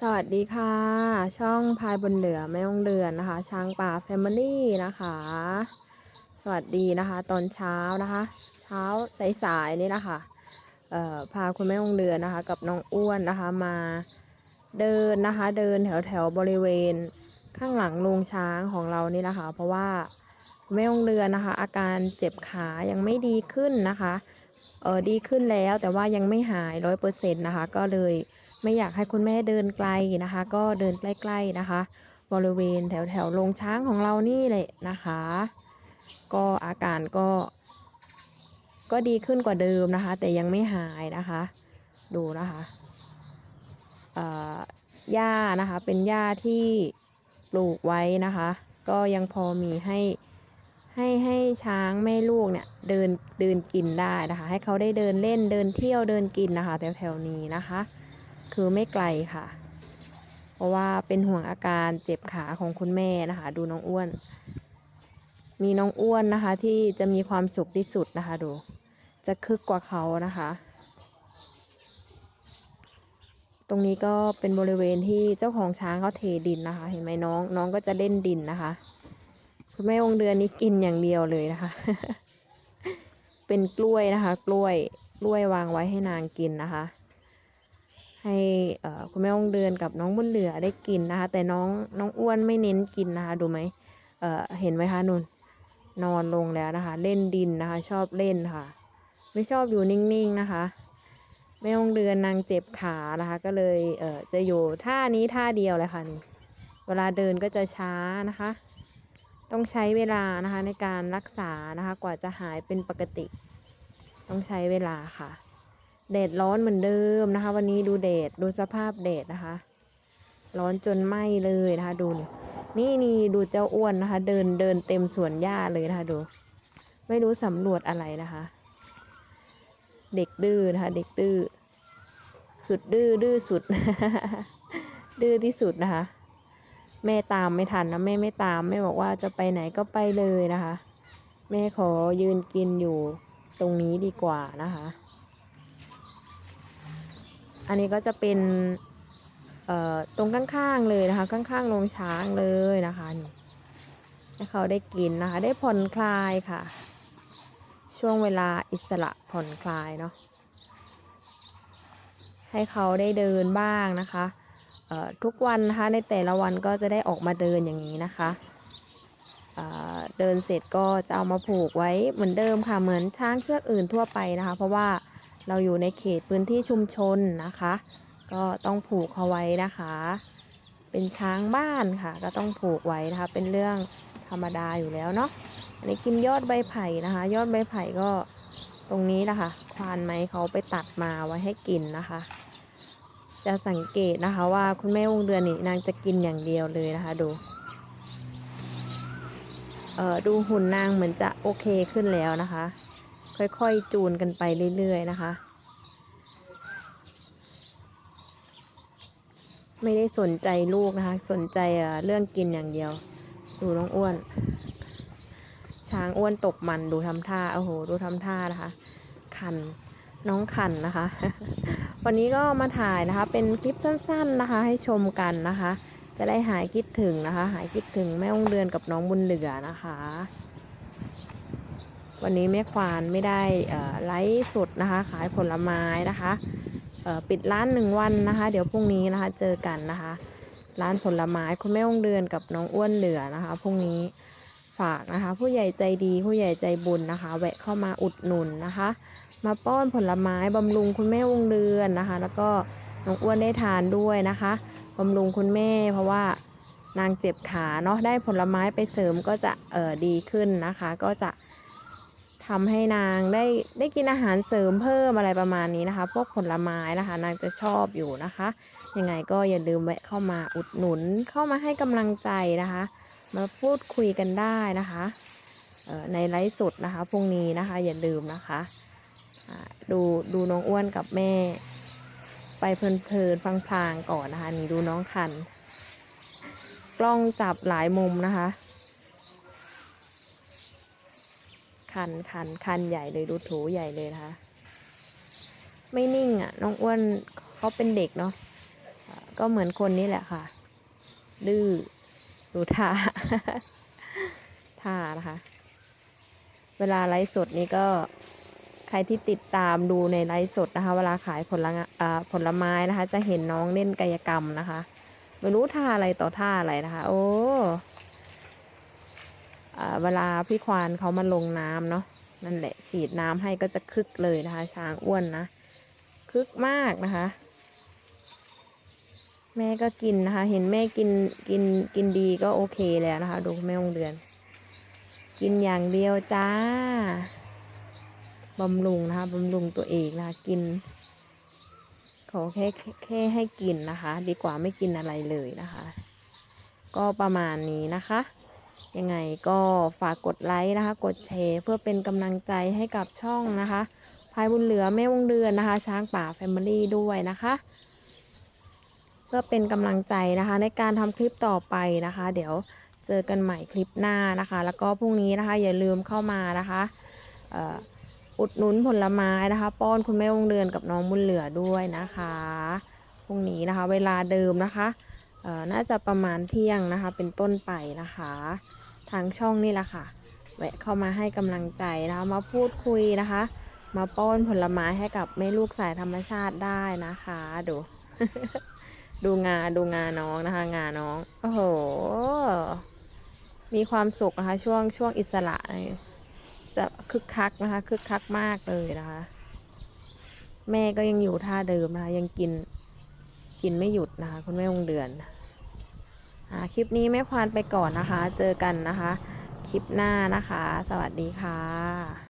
สวัสดีค่ะ ช่องพายบนเหลือแม่องเดือนนะคะ ช้างป่าแฟมิลี่นะคะ สวัสดีนะคะ ตอนเช้านะคะ เช้าสายๆนี่นะคะเอ่อพาคุณแม่องเดือนนะคะ กับน้องอ้วนนะคะมาเดินนะคะ เดินแถวแถวๆบริเวณข้างหลังโรงช้างของเรานี่นะคะ เพราะว่าคุณแม่องเดือนนะคะ อาการเจ็บขายังไม่ดีขึ้นนะคะ เออดีขึ้นแล้วแต่ว่ายังไม่หายร้อยเปอร์เซ็นต์นะคะ ก็เลยไม่อยากให้คุณแม่เดินไกลนะคะ ก็เดินใกล้ๆนะคะ บริเวณแถวแถวๆโรงช้างของเรานี่แหละนะคะ ก็อาการก็ ก็ดีขึ้นกว่าเดิมนะคะ แต่ยังไม่หายนะคะ ดูนะคะเอ่อหญ้านะคะเป็นหญ้าที่ปลูกไว้นะคะ ก็ยังพอมีให้ ให้ให้ช้างแม่ลูกเนี่ยเดินเดินกินได้นะคะ ให้เขาได้เดินเล่นเดินเที่ยวเดินกินนะคะ แถวแถวๆนี้นะคะ คือไม่ไกลค่ะ เพราะว่าเป็นห่วงอาการเจ็บขาของคุณแม่นะคะ ดูน้องอ้วน มีน้องอ้วนนะคะ ที่จะมีความสุขที่สุดนะคะ ดู จะคึกกว่าเขานะคะ ตรงนี้ก็เป็นบริเวณที่เจ้าของช้างเขาเทดินนะคะ เห็นไหมน้องน้องก็จะเล่นดินนะคะ คุณแม่องเดือนนี้กินอย่างเดียวเลยนะคะ เป็นกล้วยนะคะ กล้วยกล้วยวางไว้ให้นางกินนะคะ ให้คุณแม่องเดือนกับน้องบุญเหลือได้กินนะคะ แต่น้องน้องอ้วนไม่เน้นกินนะคะ ดูไหมเเห็นไหมคะนุ่นนอนลงแล้วนะคะ เล่นดินนะคะ ชอบเล่นค่ะ ไม่ชอบอยู่นิ่งๆนะคะแม่องเดือนนางเจ็บขานะคะ ก็เลยเจะอยู่ท่านี้ท่าเดียวเลยค่ะนี่เวลาเดินก็จะช้านะคะ ต้องใช้เวลานะคะในการรักษานะคะ กว่าจะหายเป็นปกติ ต้องใช้เวลาค่ะแดดร้อนเหมือนเดิมนะคะ วันนี้ดูแดดดูสภาพแดดนะคะ ร้อนจนไหม้เลยนะคะ ดูนี่นี่นี่ดูเจ้าอ้วนนะคะ เดินเดินเต็มสวนหญ้าเลยนะคะ ดู ไม่รู้สำรวจอะไรนะคะ เด็กดื้อนะคะ เด็กดื้อสุดดื้อดื้อสุด ดื้อที่สุดนะคะ แม่ตามไม่ทันนะแม่ไม่ตามแม่บอกว่าจะไปไหนก็ไปเลยนะคะ แม่ขอยืนกินอยู่ตรงนี้ดีกว่านะคะ อันนี้ก็จะเป็นตรงข้างๆเลยนะคะ ข้างๆโรงช้างเลยนะคะนี่ให้เขาได้กินนะคะ ได้ผ่อนคลายค่ะ ช่วงเวลาอิสระผ่อนคลายเนาะให้เขาได้เดินบ้างนะคะ ทุกวันนะคะในแต่ละวันก็จะได้ออกมาเดินอย่างนี้นะคะเเดินเสร็จก็จะเอามาผูกไว้เหมือนเดิมค่ะเหมือนช้างเชือกอื่นทั่วไปนะคะ เพราะว่าเราอยู่ในเขตพื้นที่ชุมชนนะคะ ก็ต้องผูกเขาไว้นะคะ เป็นช้างบ้านค่ะ ก็ต้องผูกไว้นะคะ เป็นเรื่องธรรมดาอยู่แล้วเนาะอันนี้กินยอดใบไผ่นะคะ ยอดใบไผ่ก็ตรงนี้นะคะควานไม้เขาไปตัดมาไว้ให้กินนะคะ จะสังเกตนะคะ ว่าคุณแม่วงเดือนนี่นางจะกินอย่างเดียวเลยนะคะ ดู เอ่อดูหุ่นนางเหมือนจะโอเคขึ้นแล้วนะคะ ค่อยๆจูนกันไปเรื่อยๆนะคะไม่ได้สนใจลูกนะคะ สนใจเออเรื่องกินอย่างเดียว ดูน้องอ้วน ช้างอ้วนตกมันดูทำท่าโอ้โห ดูทำท่านะคะ คันน้องคันนะคะ วันนี้ก็มาถ่ายนะคะ เป็นคลิปสั้น ๆนะคะ ให้ชมกันนะคะ จะได้หายคิดถึงนะคะ หายคิดถึงแม่องเดือนกับน้องบุญเหลือนะคะ วันนี้แม่ควานไม่ได้ไลฟ์สดนะคะ ขายผลไม้นะคะปิดร้านหนึ่งวันนะคะ เดี๋ยวพรุ่งนี้นะคะเจอกันนะคะ ร้านผลไม้คุณแม่องเดือนกับน้องอ้วนเหลือนะคะพรุ่งนี้ ฝากนะคะ ผู้ใหญ่ใจดีผู้ใหญ่ใจบุญนะคะ แวะเข้ามาอุดหนุนนะคะ มาป้อนผลไม้บำรุงคุณแม่วงเดือนนะคะ แล้วก็น้องอ้วนได้ทานด้วยนะคะบำรุงคุณแม่เพราะว่านางเจ็บขาเนาะได้ผลไม้ไปเสริมก็จะเออดีขึ้นนะคะ ก็จะทำให้นางได้ได้กินอาหารเสริมเพิ่มอะไรประมาณนี้นะคะ พวกผลไม้นะคะ นางจะชอบอยู่นะคะ ยังไงก็อย่าลืมแวะเข้ามาอุดหนุนเข้ามาให้กำลังใจนะคะ มาพูดคุยกันได้นะคะในไลฟ์สดนะคะพรุ่งนี้นะคะอย่าลืมนะคะดูดูน้องอ้วนกับแม่ ไปเพลินๆพลางๆก่อนนะคะ นี่ดูน้องคัน กล้องจับหลายมุมนะคะ คันคันคันใหญ่เลยดูถูใหญ่เลยนะคะ ไม่นิ่งอะน้องอ้วนเขาเป็นเด็กเนาะก็เหมือนคนนี้แหละค่ะ ดื้อ ดูท่าท่านะคะ เวลาไลฟ์สดนี้ก็ใครที่ติดตามดูในไลฟ์สดนะคะ เวลาขายผลผลไม้นะคะ จะเห็นน้องเล่นกายกรรมนะคะไม่รู้ท่าอะไรต่อท่าอะไรนะคะ โอ้อ่าเวลาพี่ควานเขามาลงน้ำเนาะนั่นแหละฉีดน้ำให้ก็จะคึกเลยนะคะ ช้างอ้วนนะคึกมากนะคะ แม่ก็กินนะคะ เห็นแม่กินกินกินดีก็โอเคแล้วนะคะ ดูแม่องเดือน กินอย่างเดียวจ้าบำรุงนะคะบำรุงตัวเองนะคะกิน ขอแค่แค่แค่ให้กินนะคะ ดีกว่าไม่กินอะไรเลยนะคะ ก็ประมาณนี้นะคะ ยังไงก็ฝากกดไลค์นะคะ กดแชร์เพื่อเป็นกำลังใจให้กับช่องนะคะพายบุญเหลือแม่วงเดือนนะคะ ช้างป่าแฟมิลี่ด้วยนะคะ เพื่อเป็นกำลังใจนะคะ ในการทำคลิปต่อไปนะคะ เดี๋ยวเจอกันใหม่คลิปหน้านะคะ แล้วก็พรุ่งนี้นะคะ อย่าลืมเข้ามานะคะอุดหนุนผลไม้นะคะ ป้อนคุณแม่วงเดือนกับน้องบุญเหลือด้วยนะคะพรุ่งนี้นะคะ เวลาเดิมนะคะน่าจะประมาณเที่ยงนะคะ เป็นต้นไปนะคะ ทางช่องนี่แหละค่ะแวะเข้ามาให้กำลังใจนะคะ มาพูดคุยนะคะ มาป้อนผลไม้ให้กับแม่ลูกสายธรรมชาติได้นะคะดู ดูงาดูงาน้องนะคะ งาน้องโอ้โห มีความสุขนะคะ ช่วงช่วงอิสระจะคึกคักนะคะคึกคักมากเลยนะคะ แม่ก็ยังอยู่ท่าเดิมนะคะ ยังกินกินไม่หยุดนะคะ คุณแม่วงเดือนอ่าคลิปนี้แม่ควานไปก่อนนะคะ เจอกันนะคะ คลิปหน้านะคะ สวัสดีค่ะ